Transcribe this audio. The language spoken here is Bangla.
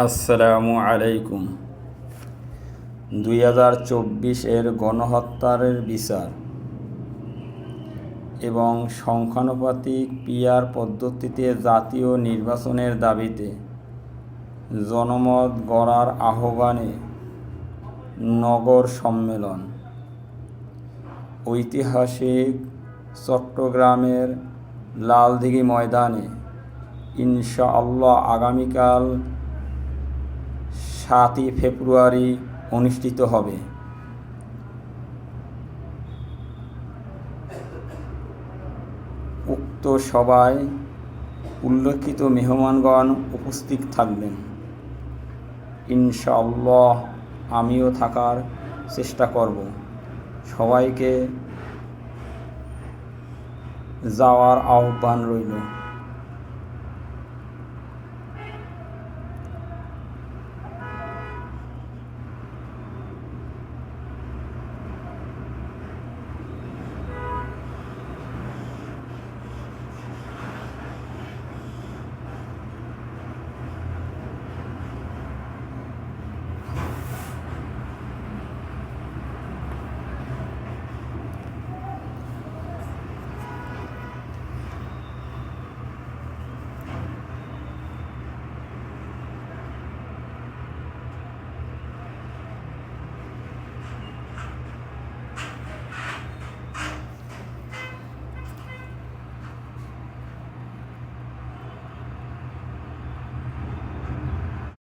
আসসালামু আলাইকুম। দুই হাজার চব্বিশ এর গণহত্যার বিচার এবং সংখ্যানুপাতিক পিয়ার পদ্ধতিতে জাতীয় নির্বাচনের দাবিতে জনমত গড়ার আহ্বানে নগর সম্মেলন। ঐতিহাসিক চট্টগ্রামের লালদিঘি ময়দানে ইনশাআল্লাহ আগামীকাল সাতই ফেব্রুয়ারি অনুষ্ঠিত হবে। উক্ত সভায় উল্লেখিত মেহমানগণ উপস্থিত থাকবেন। ইনশাআল্লাহ আমিও থাকার চেষ্টা করব। সবাইকে যাওয়ার আহ্বান রইল।